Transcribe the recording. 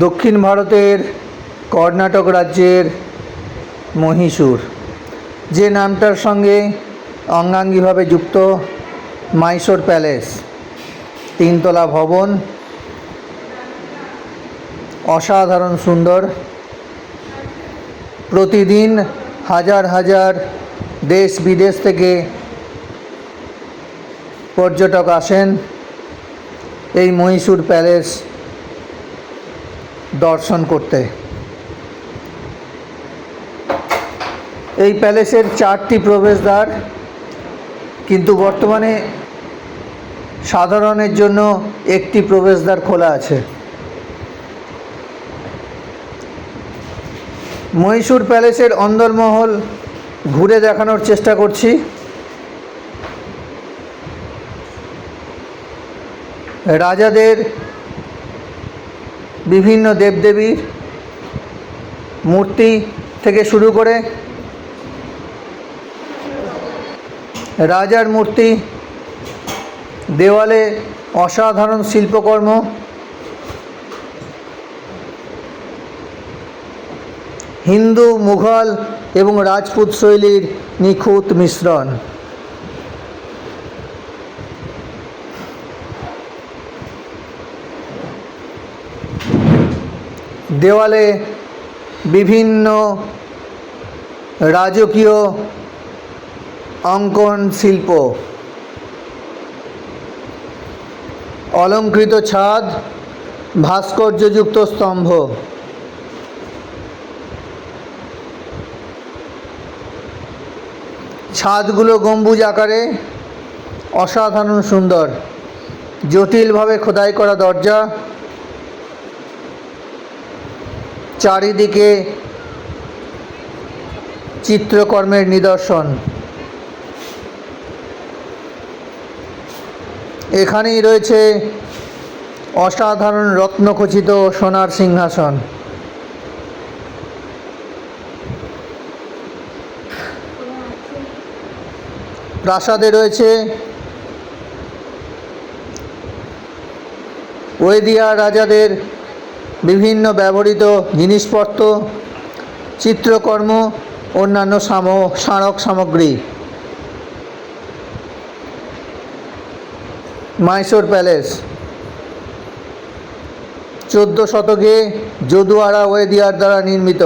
দক্ষিণ ভারতের কর্ণাটক রাজ্যের মহীশূর, যে নামটার সঙ্গে অঙ্গাঙ্গিভাবে যুক্ত মাইসোর প্যালেস, তিনতলা ভবন, অসাধারণ সুন্দর, প্রতিদিন হাজার হাজার দেশ বিদেশ থেকে পর্যটক আসেন এই মহীশূর প্যালেস দর্শন করতে। এই প্যালেসের চারটি প্রবেশদ্বার কিন্তু বর্তমানে সাধারণের জন্য একটি প্রবেশদ্বার খোলা আছে। মহীশূর প্যালেসের অন্দরমহল ঘুরে দেখানোর চেষ্টা করছি। রাজাদের বিভিন্ন দেবদেবীর মূর্তি থেকে শুরু করে রাজার মূর্তি, দেওয়ালে অসাধারণ শিল্পকর্ম, হিন্দু, মুঘল এবং রাজপুত শৈলীর নিখুঁত মিশ্রণ। দেওয়ালে বিভিন্ন রাজকীয় অঙ্কন শিল্প। অলঙ্কৃত ছাদ, ভাস্কর্যযুক্ত স্তম্ভ। ছাদগুলো গম্বুজ আকারে অসাধারণ সুন্দর। জটিলভাবে খোদাই করা দরজা। চারিদিকে চিত্রকর্মের নিদর্শন। এখানেই রয়েছে অসাধারণ রত্নখচিত সোনার সিংহাসন। প্রাসাদে রয়েছে ওয়েদিয়া রাজাদের বিভিন্ন ব্যবহৃত জিনিসপত্র, চিত্রকর্ম, অন্যান্য সাম, স্মারক সামগ্রী। মাইসোর প্যালেস। চোদ্দ শতকে যদুয়ারা ওয়েদিয়ার দ্বারা নির্মিত।